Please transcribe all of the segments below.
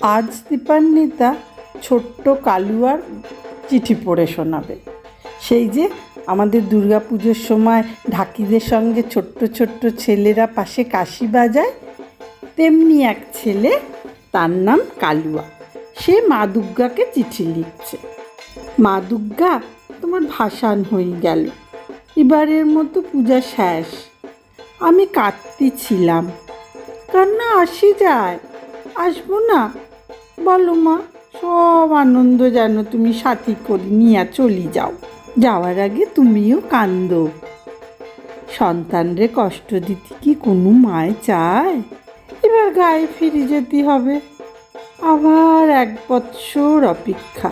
আজ দীপান্বিতা ছোট্ট কালুয়ার চিঠি পড়ে শোনাবে। সেই যে আমাদের দুর্গাপুজোর সময় ঢাকিদের সঙ্গে ছোট্ট ছোট্ট ছেলেরা পাশে কাশি বাজায়, তেমনি এক ছেলে তার নাম কালুয়া। সে মা দুর্গাকে চিঠি লিখছে। মা দুর্গা, তোমার ভাসান হয়ে গেল। এবারের মতো পূজা শেষ। আমি কাঁদতে ছিলাম। কান্না আসি যায়। আসব না? বলো মা, সব আনন্দ যেন তুমি সাথী করে নিয়ে চলি যাও। যাওয়ার আগে তুমিও কান্দো। সন্তানরে কষ্ট দিতে কি কোনো মায় চায়? এবার গায়ে ফিরে যেতে হবে। আবার এক বৎসর অপেক্ষা।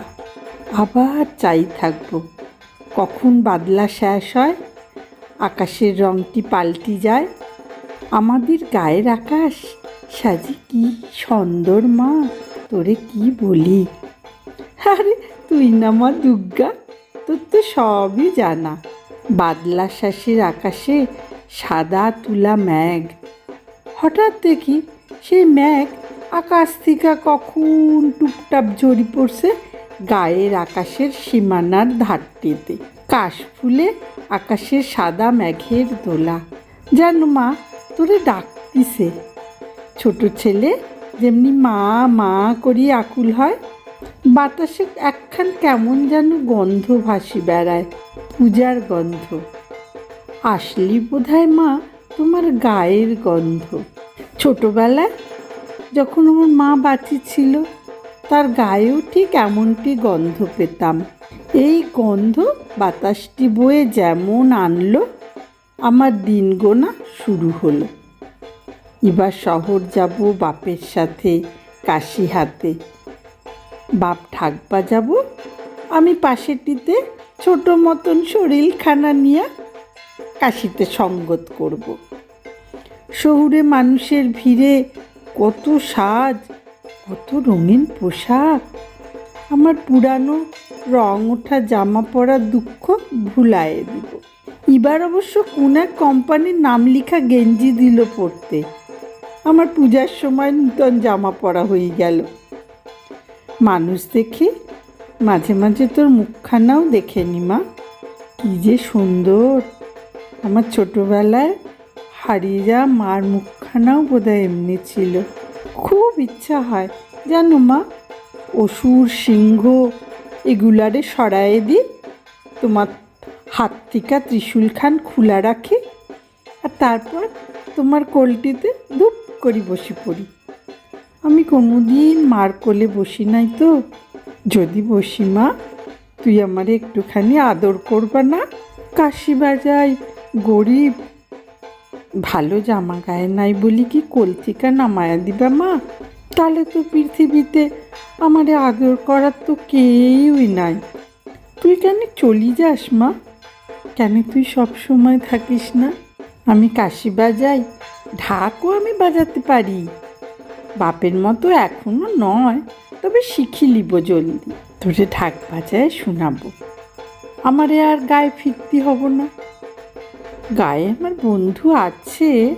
আবার চাই থাকব। কখন বাদলা শেষ হয়? আকাশের রংটি পাল্টি যায়। আমাদের গায়ের আকাশ সাজি কি সুন্দর মা, তোরে কি বলি? আরে তুই না মা দুর্গা, তোর তো সবই জানা। বাদলা শ্বাসের আকাশে সাদা তুলা ম্যাঘ হঠাৎ দেখি সেই ম্যাঘ আকাশ থেকে কখন টুপটাপ ঝরি পড়ছে গায়ের আকাশের সীমানার ধারটিতে। কাশ ফুলে আকাশের সাদা মেঘের দোলা। যেন মা, তোরে ডাকতিছে। ছোট ছেলে, যেমনি মা মা করি আকুল হয়, বাতাসে একখান কেমন যেন গন্ধ ভাসি বেড়ায়, পূজার গন্ধ। আসলি বোধহয় মা তোমার গায়ের গন্ধ। ছোটবেলায় যখন আমার মা বাঁচি ছিল তার গায়েও ঠিক এমনটি গন্ধ পেতাম। এই গন্ধ বাতাসটি বয়ে যেমন আনলো, আমার দিন গোনা শুরু হলো। এবার শহর যাব বাপের সাথে কাশি হাতে। বাপ ঢাক যাব, আমি পাশেটিতে ছোট মতন শরীরখানা নিয়ে কাশিতে সঙ্গত করব। শহুরে মানুষের ভিড়ে কত সাজ, কত রঙিন পোশাক। আমার পুরানো রং ওঠা জামা পরার দুঃখ ভুলায়ে দিব। এবার অবশ্য কোন এক কোম্পানির নাম লেখা গেঞ্জি দিল পড়তে আমার পূজার সময় নূতন জামা পরা হয়ে গেল। মানুষ দেখি মাঝে মাঝে তোর মুখখানাও দেখে নি মা। কী যে সুন্দর। আমার ছোটোবেলায় হারিয়ে যাওয়া মার মুখখানাও বোধহয় এমনি ছিল। খুব ইচ্ছা হয়, জানো মা, অসুর, সিংহ, এগুলারে সরায়ে দিই। তোমার হাত থেকে ত্রিশূলখান খোলা রাখি। আর তারপর তোমার কোলটিতে ধূপ করি, বসে পড়ি। আমি কোনোদিন মার কোলে বসি নাই তো। যদি বসি মা, তুই আমারে একটুখানি আদর করবা না? কাশি বাজাই গরিব, ভালো জামা গায়ে নাই বলি কি কোল থেকে নামায়া দিবা মা? তাহলে তো পৃথিবীতে আমারে আদর করার তো কেউই নাই। তুই কেন চলি যাস মা? কেন তুই সব সময় থাকিস না? আমি কাশি বাজাই ঢাকও আমি বাজাতে পারি। বাপের মতো এখনও নয়, তবে শিখি লিব জলদি। তোরে ঢাক বাজায় শোনাবো। আমারে আর গায়ে ফিরতি হব না। গায়ে আমার বন্ধু আছে,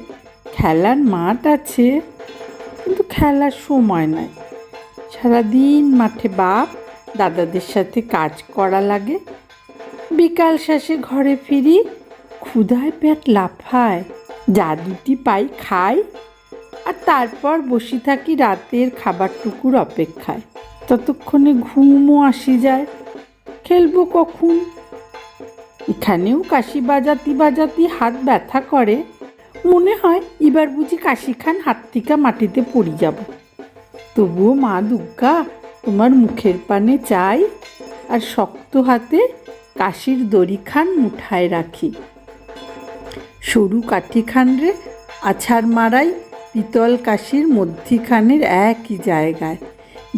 খেলার মাঠ আছে, কিন্তু খেলার সময় নাই। সারাদিন মাঠে বাপ, দাদাদের সাথে কাজ করা লাগে। বিকাল শেষে ঘরে ফিরি, ক্ষুধায় পেট লাফায়। যা দুটি পাই, খাই আর তারপর বসে থাকি রাতের খাবারটুকুর অপেক্ষায়। ততক্ষণে ঘুমও আসি যায়। খেলব কখন? এখানেও কাশি বাজাতি বাজাতি হাত ব্যথা করে। মনে হয় এবার বুঝি কাশি খান হাত থেকে মাটিতে পড়ি যাব। তবুও মা দুর্গা, তোমার মুখের পানে চাই আর শক্ত হাতে কাশির দড়ি খান মুঠায় রাখি। সরু কাঠি খান রে আছাড় মারাই পিতল কাশির মধ্যিখানের একই জায়গায়,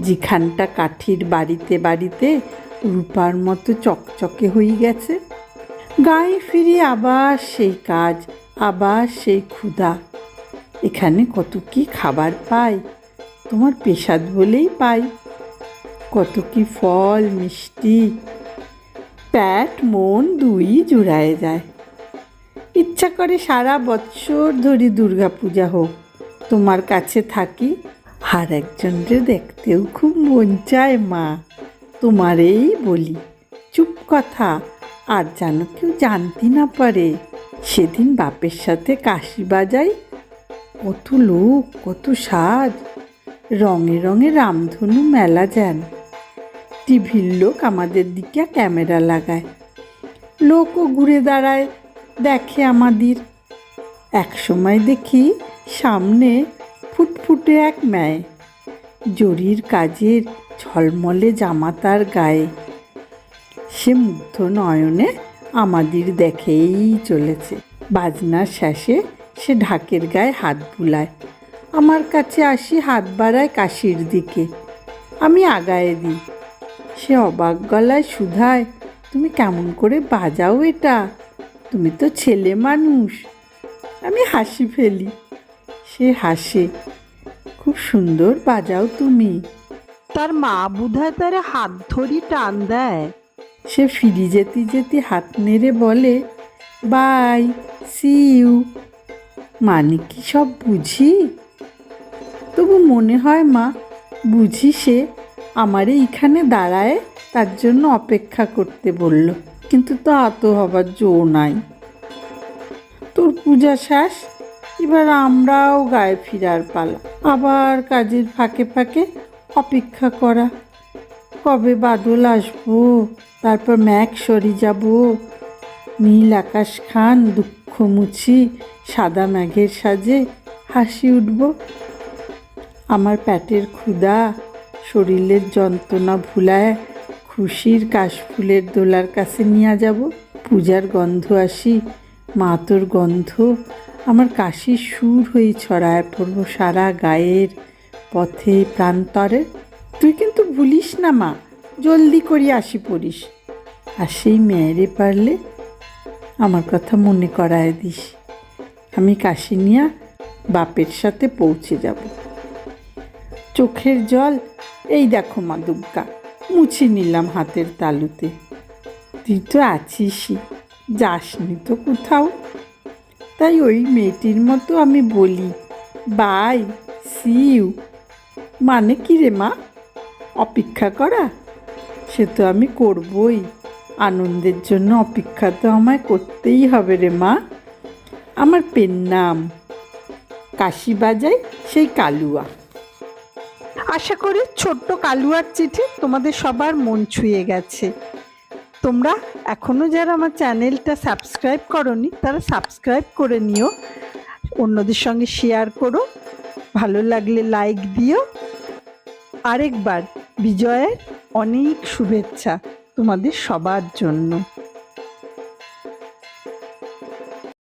যেখানটা কাঠির বাড়িতে বাড়িতে রূপার মতো চকচকে হয়ে গেছে। গায়ে ফিরে আবার সেই কাজ, আবার সেই ক্ষুধা। এখানে কত কি খাবার পাই, তোমার পেশাদ বলেই পাই। কত কি ফল, মিষ্টি, প্যাট, মন দুই জুড়ায় যায়। ইচ্ছা করে সারা বৎসর ধরে দুর্গা পূজা হোক, তোমার কাছে থাকি। আর একজনকে দেখতেও খুব মন চায় মা। তোমারেই বলি, চুপ কথা। আর যেন কেউ জানতে না পারে, সেদিন বাপের সাথে কাশি বাজাই। কত লোক, কত সাজ। রঙে রঙে রামধনু মেলা যান। টিভির লোক আমাদের দিকে ক্যামেরা লাগায়। লোকও ঘুরে দাঁড়ায় দেখে আমাদের। এক সময় দেখি সামনে ফুটফুটে এক মেয়ে, জরির কাজের ঝলমলে জামা তার গায়ে। সে মুগ্ধ নয়নে আমাদের দেখেই চলেছে। বাজনার শেষে সে ঢাকের গায়ে হাত বুলায়। আমার কাছে আসি হাত বাড়ায় কাশির দিকে। আমি আগায়ে দিই। সে অবাক গলায় শুধায়, তুমি কেমন করে বাজাও এটা? তুমি তো ছেলে মানুষ। আমি হাসি ফেলি। সে হাসে। খুব সুন্দর বাজাও তুমি। তার মা বুধায় তার হাত ধরি টান দেয়। সে ফিরি যেতে যেতে হাত নেড়ে বলে বাই সি ইউ। মানে কি সব বুঝি? তবু মনে হয় মা বুঝি সে। আমারে এইখানে দাঁড়ায় তার জন্য অপেক্ষা করতে বলল। কিন্তু তা তো হবার জো নাই। তোর পূজা শেষ? এবার আমরাও গায়ে ফিরার পালা। আবার কাজের ফাঁকে ফাঁকে অপেক্ষা করা। কবে বাদল আসব, তারপর ম্যাঘ সরি যাব। নীল আকাশ খান, দুঃখ মুছি, সাদা ম্যাঘের সাজে হাসি উঠব। আমার প্যাটের ক্ষুধা, শরীরের যন্ত্রণা ভুলায় খুশির কাশফুলের দোলার কাছে নিয়ে যাব। পূজার গন্ধ আসি মা তোর গন্ধ। আমার কাশির সুর হয়ে ছড়ায় পড়ব সারা গায়ের পথে প্রান্তরে। তুই কিন্তু ভুলিস না মা, জলদি করি আসি পড়িস। আর সেই মেয়েরে পারলে আমার কথা মনে করায় দিস। আমি কাশিনিয়া বাপের সাথে পৌঁছে যাব। চোখের জল, এই দেখো মা দুর্গা মুছে নিলাম হাতের তালুতে। তুই তো আছিসই, যাসনি তো কোথাও। তাই ওই মেয়েটির মতো আমি বলি, বাই, সি ইউ। মানে কি রে মা? অপেক্ষা করা? সে তো আমি করবই। আনন্দের জন্য অপেক্ষা তো আমায় করতেই হবে রে মা। আমার পেন নাম। কাশি বাজাই সেই কালুয়া। আশা করি ছোট্ট কালুয়ার চিঠি তোমাদের সবার মন ছুঁয়ে গেছে। তোমরা এখনও যারা আমার চ্যানেলটা সাবস্ক্রাইব করনি, তারা সাবস্ক্রাইব করে নিও। অন্যদের সঙ্গে শেয়ার করো। ভালো লাগলে লাইক দিও। আরেকবার বিজয়ের অনেক শুভেচ্ছা তোমাদের সবার জন্য।